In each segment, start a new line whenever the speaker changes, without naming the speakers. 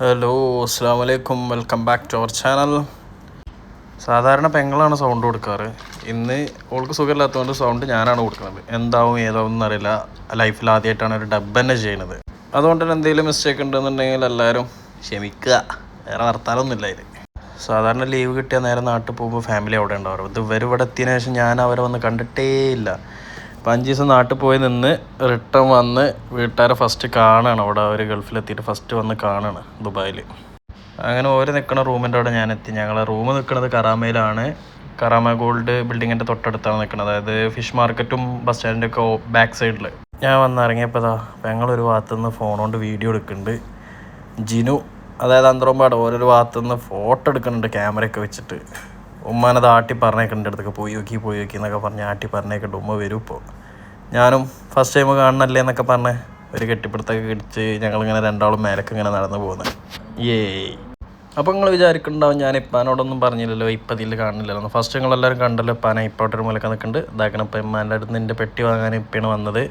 Hello അസ്സാം വലൈക്കും welcome back to our channel സാധാരണ പെങ്ങളാണ് സൗണ്ട് കൊടുക്കാറ്. ഇന്ന് ഓൾക്ക് സുഖമില്ലാത്തതുകൊണ്ട് സൗണ്ട് ഞാനാണ് കൊടുക്കുന്നത്. എന്താവും ഏതാവും എന്നറിയില്ല ലൈഫിൽ ആദ്യമായിട്ടാണ് ഒരു ഡബ് തന്നെ ചെയ്യുന്നത്. അതുകൊണ്ട് തന്നെ എന്തെങ്കിലും മിസ്റ്റേക്ക് ഉണ്ടെന്നുണ്ടെങ്കിൽ എല്ലാവരും ക്ഷമിക്കുക. വേറെ വർത്താനൊന്നുമില്ല ഇത് സാധാരണ ലീവ് കിട്ടിയ നേരെ നാട്ടിൽ പോകുമ്പോൾ ഫാമിലി അവിടെ ഉണ്ടാവും ഇത് ഇവർ ഇവിടെ എത്തിയതിനു ശേഷം ഞാൻ അവരെ വന്ന് കണ്ടിട്ടേ ഇല്ല. അപ്പം അഞ്ച് ദിവസം നാട്ടിൽ പോയി നിന്ന് റിട്ടേൺ വന്ന് വീട്ടുകാരെ ഫസ്റ്റ് കാണുകയാണ് അവിടെ അവർ ഗൾഫിലെത്തിയിട്ട് ഫസ്റ്റ് വന്ന് കാണുകയാണ് ദുബായിൽ. അങ്ങനെ ഓരോ നിൽക്കുന്ന റൂമിന്റെ അവിടെ ഞാൻ എത്തി. ഞങ്ങളെ റൂം നിൽക്കുന്നത് കറാമയിലാണ്. കറാമ ഗോൾഡ് ബിൽഡിങ്ങിന്റെ തൊട്ടടുത്താണ് നിൽക്കുന്നത് അതായത് ഫിഷ് മാർക്കറ്റും ബസ് സ്റ്റാൻഡിന്റെ ഒക്കെ ബാക്ക് സൈഡിൽ ഞാൻ വന്നിറങ്ങിയപ്പോൾ ഇതാ ഞങ്ങളൊരു ഭാഗത്തു നിന്ന് ഫോൺ കൊണ്ട് വീഡിയോ എടുക്കുന്നുണ്ട്. ജിനു അതായത് അന്തറമ്പാട് ഓരോരു ഭാഗത്തു നിന്ന് ഫോട്ടോ എടുക്കുന്നുണ്ട് ക്യാമറയൊക്കെ വെച്ചിട്ട്. ഉമ്മാനത് ആട്ടി പറഞ്ഞേക്കുന്നുണ്ട് അടുത്തൊക്കെ പോയി നോക്കി പോയി നോക്കി എന്നൊക്കെ പറഞ്ഞ് ആട്ടി പറഞ്ഞേക്കുന്നുണ്ട് ഉമ്മ വരും ഇപ്പോൾ. ഞാനും ഫസ്റ്റ് ടൈം കാണണല്ലേ എന്നൊക്കെ പറഞ്ഞ് ഒരു കെട്ടിപ്പിടുത്തൊക്കെ കിടിച്ച് ഞങ്ങളിങ്ങനെ രണ്ടാളും മേലക്ക് ഇങ്ങനെ നടന്നു പോകുന്നത് ഏ അപ്പോൾ നിങ്ങൾ വിചാരിക്കുന്നുണ്ടാവും ഞാൻ ഇപ്പാനോടൊന്നും പറഞ്ഞില്ലല്ലോ ഇപ്പം ഇതിൽ കാണുന്നില്ലല്ലോ ഫസ്റ്റ് നിങ്ങളെല്ലാവരും കണ്ടല്ലോ ഇപ്പാനെ ഇപ്പോട്ടൊരു മൂലക്ക് നിൽക്കുന്നുണ്ട്. ഇതാക്കണം ഇപ്പം ഇമ്മാന്റെ അടുത്ത് നിന്ന് എന്റെ പെട്ടി വാങ്ങാൻ ഇപ്പാണ് വന്നത്.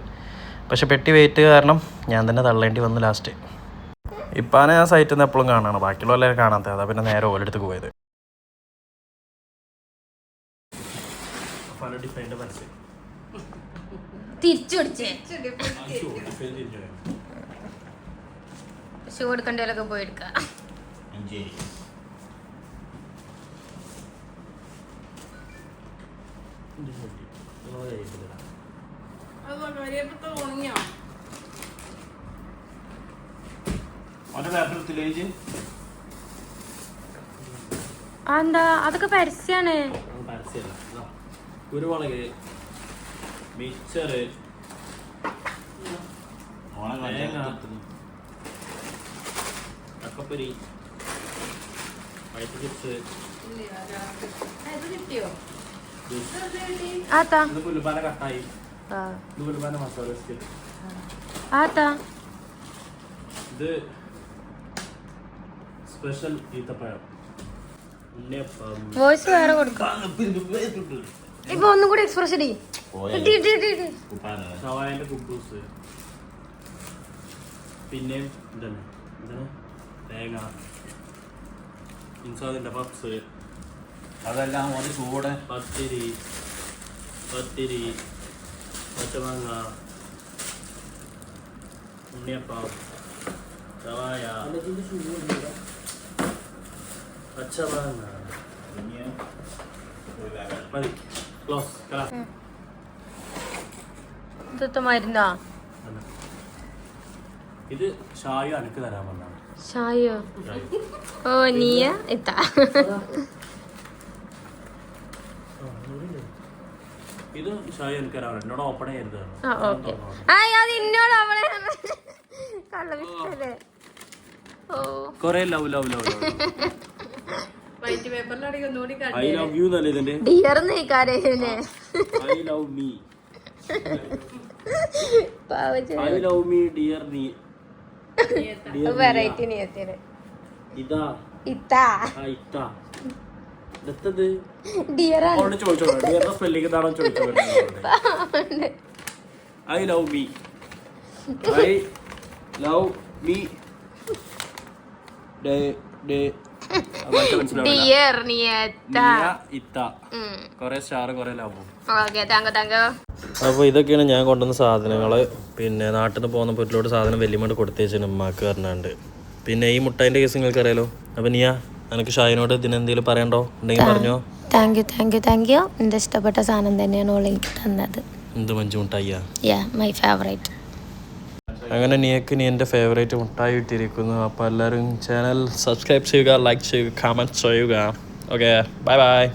പക്ഷെ പെട്ടി വെയിറ്റ് കാരണം ഞാൻ തന്നെ തള്ളേണ്ടി വന്നു ലാസ്റ്റ് ഇപ്പാനെ ആ സൈറ്റിൽ നിന്ന് എപ്പോഴും കാണാണ്. ബാക്കിയുള്ള എല്ലാവരും കാണാത്ത അതാ പിന്നെ നേരെ ഓലെടുത്ത് പോയത്.
തിരിച്ചു പിടിച്ചേ ഷൂ എടുക്കേണ്ടവരൊക്കെ പോയി എടുക്കാം. എന്താ അതൊക്കെ പരസ്യാണ്.
കുരുമുളക് ചക്കപ്പൊരി ചിപ്സ്
ആത്താ.
ഇത് പുല്ലുപാന കട്ടായി. മസാല ഇത് സ്പെഷ്യൽ ഈത്തപ്പഴം.
വോയിസ് വേറെ കൊടുക്കാം. ഇപ്പൊ ഒന്നും കൂടി എക്സ്പ്രസ് ഇടി.
ഷവായന്റെ കുബൂസ് പിന്നെ ഇതന്നെ. എന്താണ് തേങ്ങ. ഇൻസാദിന്റെ പപ്സ്.
അതെല്ലാം ഒരു ചൂട്.
പത്തിരി. പത്തിരി. പച്ചമാങ്ങ. ഉണ്ണിയപ്പം. ഷവായ പച്ചമാങ്ങ. മതി.
ഇതൊക്കെ മരുന്നാ
ഇത് ഷായു അനക്ക് തരാൻ വന്നാണ്
ഷായോ? ഓ നീയ? ഇത്താ.
ഇത് ഷായു എനിക്ക് തരാൻ എന്നോട് ഓപ്പൺ ചെയ്യരുത്
ആ ഓക്കെ. ആ അത് ഇന്നോട് അവളെ കള്ള വിഷ്ടല്ലേ ഓ
കൊറേ love love love. I love you എന്നല്ലേ ഇതിന്റെ?
Dear നീക്കാരേനെ
I love me. I love me dear നീ.
വെറൈറ്റി നീയത്തിന്.
ഇതാ.
ഇതാ
ആ ഇത്ത. ഇതത്തത്?
ഡിയർ
അവളോട് ചോദിച്ചോ? ഡിയറിന്റെ സ്പെല്ലിംഗ് എന്താണോ ചോദിച്ചോ I love me. I love me. Day day
dear നീയത്ത
നീയ ഇത്ത കൊറേ സ്റ്റാർ കൊറേ ലാഭം
ഓക്കെ താങ്ക് താങ്ക്
അപ്പോൾ ഇതൊക്കെയാണ് ഞാൻ കൊണ്ടുവന്ന സാധനങ്ങൾ പിന്നെ നാട്ടിൽ നിന്ന് പോകുന്ന പൊരുളോട് സാധനം വലിയമ്മ കൊടുത്തേച്ചു ഉമ്മാക്ക് പറഞ്ഞാണ്ട്. പിന്നെ ഈ മുട്ടായിന്റെ കേസ് നിങ്ങൾക്ക് അറിയാലോ അപ്പം നീയാ എനിക്ക് ഷായിനോട് ഇതിനെന്തെങ്കിലും പറയണ്ടോ? ഉണ്ടെങ്കിൽ പറഞ്ഞോ.
Thank you thank you thank you എന്റെ ഇഷ്ടപ്പെട്ട സാധനം തന്നെയാണ് ഓളി തന്നത്.
എന്ത് മഞ്ചു മുട്ടായിയാ
യാ മൈ ഫേവറേറ്റ്
അങ്ങനെ നീക്ക് നീ എന്റെ ഫേവറേറ്റ് മുട്ടായി ഇട്ടിരിക്കുന്നു അപ്പോൾ എല്ലാവരും ചാനൽ സബ്സ്ക്രൈബ് ചെയ്യുക ലൈക്ക് ചെയ്യുക കമന്റ് ചെയ്യുക. Okay bye bye